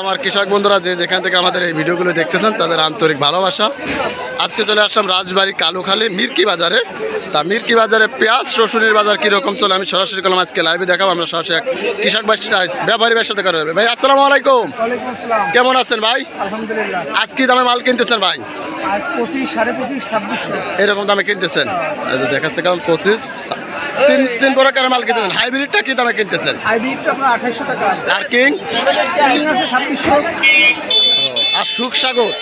আমার কৃষক বন্ধুরা যে যেখান থেকে আমাদের এই ভিডিওগুলো দেখতেছেন তাদের আন্তরিক ভালোবাসা। আজকে চলে আসলাম রাজবাড়ি কালুখালী মিরকি বাজারে। তা মিরকি বাজারে পেঁয়াজ রসুনের বাজার কীরকম চলে আমি সরাসরি করলাম আজকে লাইভে দেখাবো আমরা সরাসরি এক কৃষক ব্যাপারী ভাইয়ের সাথে করবে ভাই আসসালামু আলাইকুম। কেমন আছেন ভাই? আলহামদুলিল্লাহ। আজ কি দামে মাল কিনতেছেন ভাই? পঁচিশ সাড়ে পঁচিশ ছাব্বিশশো। এরকম দামে কিনতেছেন। দেখাচ্ছে কারণ পঁচিশ তিন তিন প্রকারের মাল কিনতেছেন হাইব্রিডটা কি দামে কিনতেছেন? হাইব্রিডটা আপনার আঠাইশশো টাকা আছে। আর কিং কিং আছে ছাব্বিশশো। আর সুখ সাগর?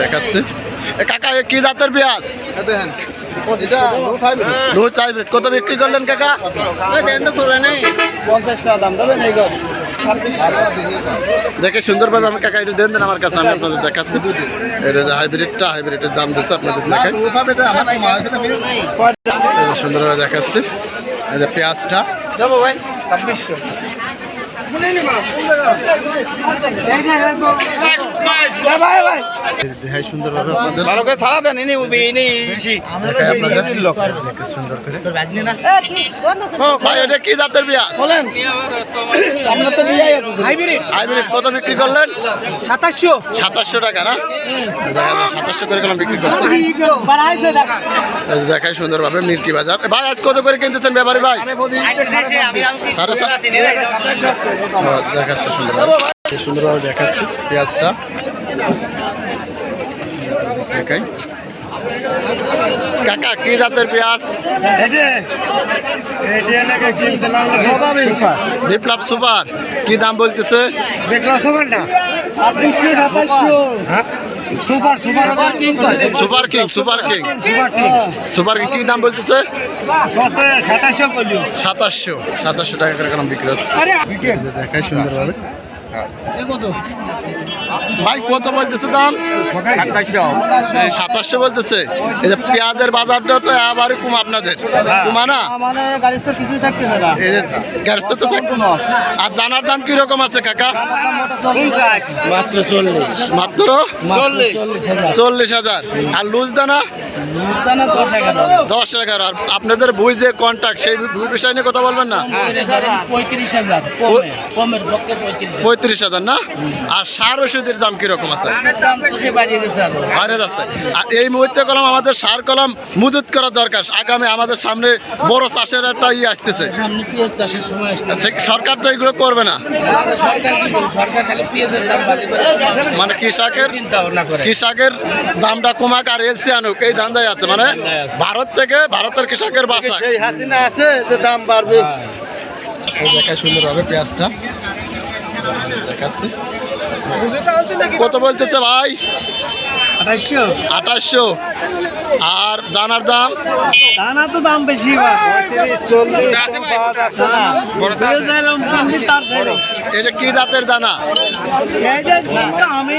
দেখাচ্ছে। কাকা কি জাতের পেঁয়াজ? হাইব্রিড কত বিক্রি করলেন কাকা? পঞ্চাশ টাকা দাম দেবেন এই গো দেখে সুন্দরভাবে আমি কাকা এটা দেন দেন আমার কাছে আমি আপনাদের দেখাচ্ছি। এটা যে হাইব্রিডটা হাইব্রিডের দাম দিচ্ছে আপনাদের এটা সুন্দরভাবে দেখাচ্ছি। এই যে পেঁয়াজটা। যাব ভাই। ছাব্বিশশো। ভালো করে দেন উবি সুন্দর করে ভাই এটা কি জাতের পেঁয়াজ বলেন। আপনার তো দিয়ে আছে হাইব্রিড। হাইব্রিড কত বিক্রি করলেন? সাতাশশো। সাতাশশো টাকা না? সাতাশশো করে গেলাম বিক্রি করছে বাড়াইছে দেখা। এই দেখাই সুন্দরভাবে মিরকি বাজার। ভাই আজ কত করে কিনতেছেন ব্যাপারী ভাই? সাড়ে সাত দেখাচ্ছে সুন্দরভাবে। সুন্দরভাবে দেখাচ্ছি পেঁয়াজটা। কাকা কি জাতের পেঁয়াজ? বিপ্লব সুপার। কি দাম বলতেছে? ছাব্বিশশো সাতাশশো super super super king super king super king. কি দাম বলতেছে? সাতাশশো করলি। সাতাশশো সাতাশশো টাকা করে বিক্রি হচ্ছে? সুন্দরভাবে। ভাই কত বলতেছে দাম? সাতাশশো। বলতেছে। এই যে পেঁয়াজের বাজারটা তো আবারই কম আপনাদের। কমা না? মানে গাড়ি তো কিছুই থাকতেছে না। এই যে গ্যাস তো থাকব না আর দানার দাম কীরকম আছে কাকা? মাত্র চল্লিশ। মাত্র? চল্লিশ। হাজার। আর লুজ দানা? দশ এগারো। আর আপনাদের বই যে কন্ট্যাক্ট সেই বিষয় নিয়ে কথা বলবেন না? পঁয়ত্রিশ হাজার। পঁয়ত্রিশ পঁয়ত্রিশ হাজার না? আর সার ওষুধের দাম কীরকম আছে? বাইরে যাচ্ছে। আর এই মুহূর্তে কলম আমাদের সার কলম মজুত করা দরকার। আগামী আমাদের সামনে বড় চাষের একটা ইয়ে আসতেছে। সরকার তো এগুলো করবে না। সরকার কি করবে? সরকার খালি পেঁয়াজের দাম বাড়িয়ে মানে কৃষকের চিন্তা ভাবনা করে। কৃষকের দামটা কমাক আর এলসি আনুক এই ধান্দায় আছে। মানে ভারত থেকে ভারতের কৃষকের হাসিনা আছে যে দাম বাড়বে। দেখায় সুন্দরভাবে পেঁয়াজটা। দেখাচ্ছি। কত বলতেছে ভাই? আঠাশশো। আঠাশশো। আর দানার দাম? দানা তো দাম বেশি এটা কি জাতের দানা? আমি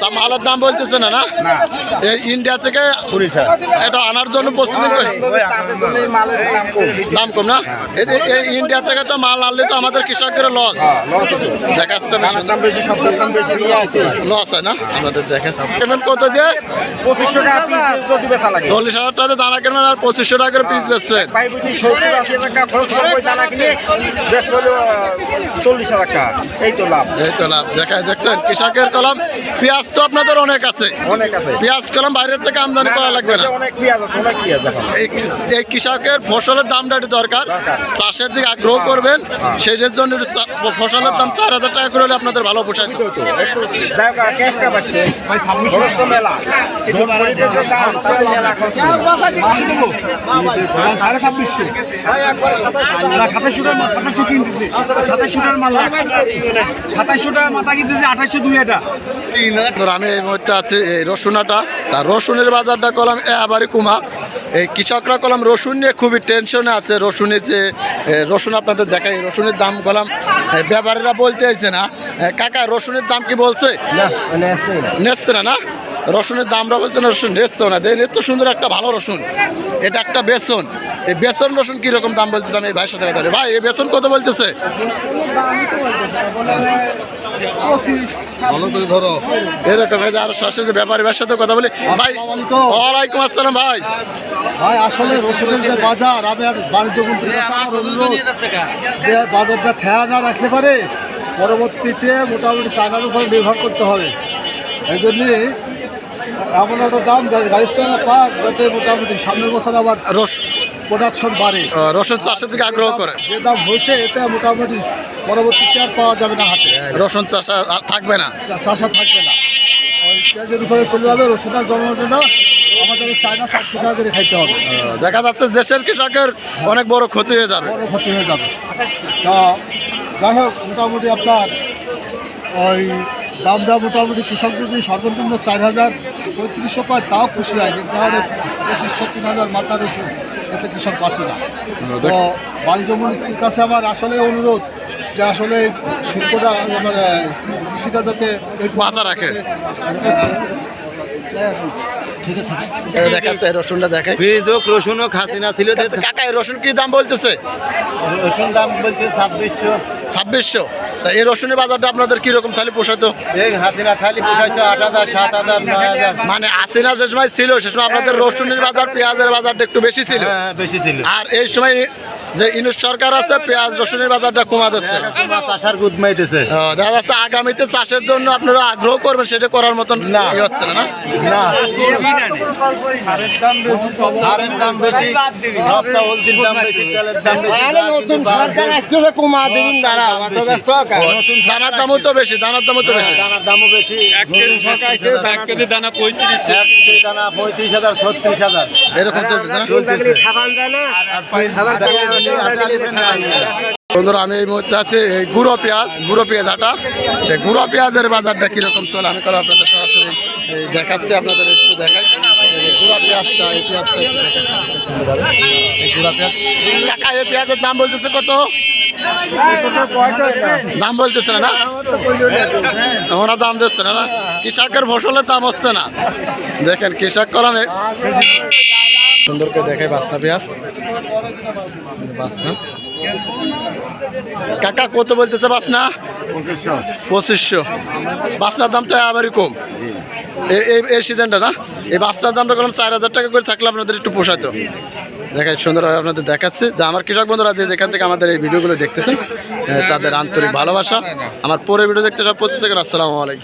তা মালের দাম বলতেছে না না? ইন্ডিয়া থেকে এটা আনার জন্য প্রস্তুতি দাম কম। না? এই যে- এই ইন্ডিয়া থেকে তো মাল আনলে তো আমাদের লস। দেখাচ্ছে লস হয় না? আমাদের দেখাচ্ছে পেমেন্ট কত যে? চল্লিশ হাজার টাকা দানা কিনবেন আর পঁচিশশো টাকা করে পিস বেচবেন চল্লিশ হাজার টাকা। এই তো লাভ। এই তো লাভ। দেখায় দেখছেন কৃষকের কলম পেঁয়াজ তো আপনাদের অনেক আছে অনেক আছে পেঁয়াজ কলম বাইরের থেকে আমদানি করা লাগবে না অনেক পেঁয়াজ আছে অনেক পেঁয়াজ এই এই কৃষকের ফসলের দামটা একটু দরকার। চাষের দিকে আগ্রহ করবেন সেইটার জন্য একটু ফসলের দাম চার হাজার টাকা করে হলে আপনাদের ভালো পোষায়। সাড়ে ছাব্বিশশো সাতাশশো টাকা সাতাশশো কিনতেছি সাতাশশো টাকার মাল সাতাশশো টাকা মাথা কিনতেছি আঠাশশো দুই এটা ধর আমি এই মুহূর্তে আছি এই রসুনাটা। তার রসুনের বাজারটা কলাম এবারে কুমা। এই কৃষকরা কলাম রসুন নিয়ে খুবই টেনশনে আছে। রসুনের যে রসুন আপনাদের দেখাই রসুনের দাম কলাম এ, ব্যাপারীরা বলতে চাইছে না। কাকা রসুনের দাম কি বলছে? নেসছে না। না রসুনের দামটা না রসুন নেচ্ছো না। দেন এত সুন্দর একটা ভালো রসুন। এটা একটা বেসন। এই বেসন রসুন কীরকম দাম বলতেছে আমি এই ভাইয়ের সাথে কথা ভাই এই বেসন কত বলতেছে? এরকম এই আরও সরাসরি ব্যাপারী ভাইয়ের সাথে কথা বলি। ভাই। ওয়ালাইকুম আসসালাম ভাই। ভাই আসলে রসুনের যে বাজার আমি আর বাণিজ্য যে বাজারটা ঠেয়া না রাখলে পারে পরবর্তীতে মোটামুটি চায়নার উপরে নির্ভর করতে হবে। এই জন্যে এমন একটা দাম গাড়িটা পাক যাতে মোটামুটি সামনের বছর আবার রস প্রোডাকশন বাড়ে। রসুন চাষের দিকে আগ্রহ করে। যে দাম হয়েছে এতে মোটামুটি পরবর্তীতে আর পাওয়া যাবে না হাটে। রসুন চাষ আর থাকবে না। চাষা থাকবে না। ওই পেঁয়াজের উপরে চলে যাবে রসুনের জন্মটা না আমাদের চায়না চারশো টাকা করে খাইতে হবে। দেখা যাচ্ছে দেশের কৃষকের অনেক বড় ক্ষতি হয়ে যাবে। বড় ক্ষতি হয়ে যাবে। তা যাই হোক মোটামুটি আপনার ওই দামটা মোটামুটি কৃষক যদি সর্বনিম্ন চার হাজার পঁয়ত্রিশশো পায় তাও খুশি হয়। কিন্তু তাহলে পঁচিশশো তিন হাজার মাথা রয়েছে এতে কৃষক বাঁচে না। তো বাণিজ্য মন্ত্রীর কাছে আমার আসলে অনুরোধ যে আসলে শিল্পটা আমার কৃষিটা যাতে এই বাঁচা রাখে। রসুনটা দেখে রসুন হাসিনা ছিল আচ্ছা, কাকা রসুন কি দাম বলতেছে? রসুন দাম বলছে ছাব্বিশশো। ছাব্বিশশো। তা এই রসুনের বাজারটা আপনাদের কীরকম তাহলে পোষাতো এই হাসিনা থালি পোষাইতো আট হাজার সাত হাজার নয় হাজার। মানে হাসিনা যে সময় ছিল সে সময় আপনাদের রসুনের বাজার পেঁয়াজের বাজারটা একটু বেশি ছিল। হ্যাঁ বেশি ছিল। আর এই সময় যে ইউনিট সরকার আছে পেঁয়াজ রসুনের বাজারটা কমা দিচ্ছে। চাষার গুদ মাইতেছে। দেখা যাচ্ছে আগামীতে চাষের জন্য আপনারা আগ্রহ করবেন সেটা করার মতন না। হচ্ছে না না? না। সারের দাম বেশি সপ্তাহ হলদির দাম বেশি তেলের দাম বেশি নতুন সরকার আসতেছে কুমা দেবিন দ্বারা দানার দামও তো বেশি দানার দামও তো বেশি। দানার দামও বেশি। দানা পঁয়ত্রিশ। দানা পঁয়ত্রিশ হাজার ছত্রিশ হাজার। এরকম চলতেছে না? বন্ধুরা, আমি এই মুহূর্তে আছি এই গুঁড়ো পেঁয়াজ গুঁড়ো পেঁয়াজ আটা। সেই গুঁড়ো পেঁয়াজের বাজারটা কীরকম চলে? আমি করে আপনাদের সরাসরি দেখাচ্ছি, আপনাদের একটু দেখাই। গুঁড়ো পেঁয়াজটা, এই পেঁয়াজটা। এই গুঁড়া পেঁয়াজ এই পেঁয়াজের দাম বলতেছে কত? দাম বলতেছে না? ওরা দাম দিচ্ছে না কৃষকের ফসলের দাম হচ্ছে না। দেখেন, কৃষক কলমে সুন্দর করে দেখে বাসনা পেঁয়াজ। বাসনা। কাকা, কত বলতেছে বাসনা? পঁচিশশো। বাসনার দামটা আবারই কম। এই- সিজনটা না? এই বাসটার দামটা করলাম চার হাজার টাকা করে থাকলে আপনাদের একটু পোষাতো। দেখাই সুন্দরভাবে আপনাদের দেখাচ্ছে। যে আমার কৃষক বন্ধুরা যে যেখান থেকে আমাদের এই ভিডিওগুলো দেখতেছেন তাদের আন্তরিক ভালোবাসা। আমার পরে ভিডিও দেখতে সব থেকে আসসালামু আলাইকুম।